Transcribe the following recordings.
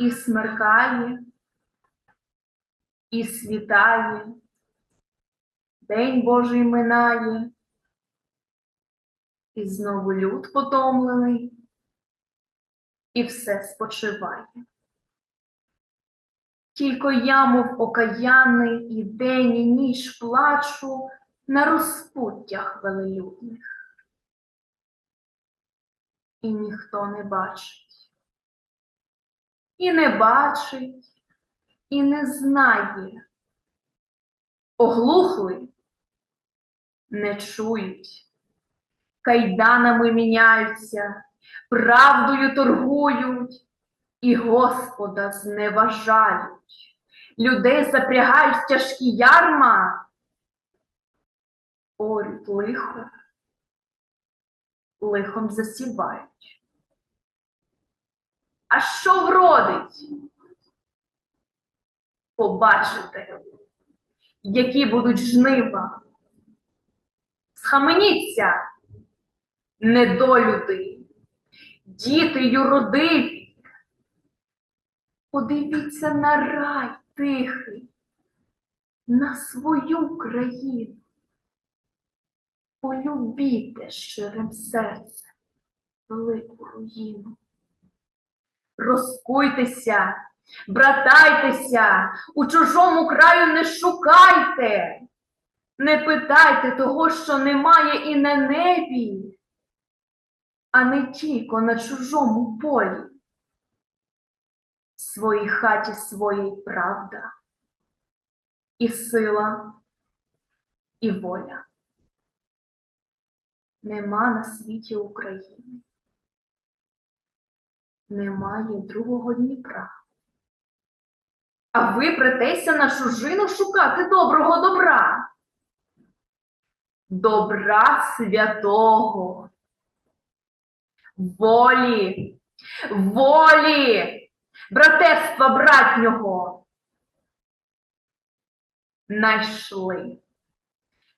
і смеркає, і світає, День Божий минає, і знову люд потомлений, і все спочиває. Тільки я, мов окаянний, і день, і ніч плачу на розпуттях велелюдних. І ніхто не бачить, і не бачить, і не знає. Оглухли, не чують, кайданами міняються, правдою торгують і Господа зневажають. Людей запрягають в тяжкі ярма, орють лихо, лихом засівають. А що вродить? Побачите, які будуть жнива. Схаменіться, недолюди, діти юродиві. Подивіться на рай тихий, на свою країну. Полюбіте щирим серцем велику руїну. Розкуйтеся, братайтеся, у чужому краю не шукайте, не питайте того, що немає і на небі, а не тільки на чужому полі. В своїй хаті своїй правда, і сила, і воля. Нема на світі України. Немає другого Дніпра. А ви претеся на чужину шукати доброго добра. Добра святого. Волі, волі, братерства братнього. Найшли.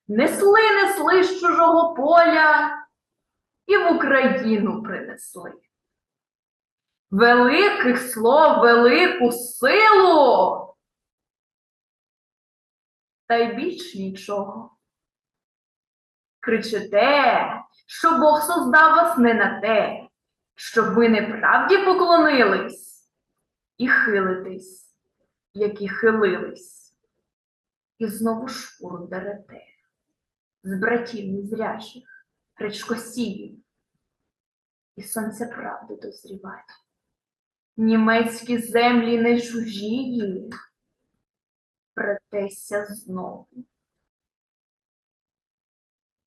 Несли, несли з чужого поля і в Україну принесли. Великих слов, велику силу. Та й більш нічого. Кричите, що Бог создав вас не на те, щоб ви неправді поклонились і хилитесь, як і хилились, і знову шкуру дерете з братів незрячих, речкосіїв, і сонце правди дозрівать. Німецькі землі не чужії, претеся знову.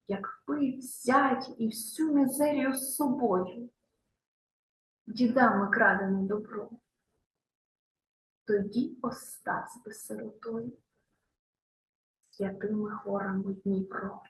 Якби взять і всю мізерію з собою, дідами крадене добро, тоді остась би сиротою, святими хорами Дніпро.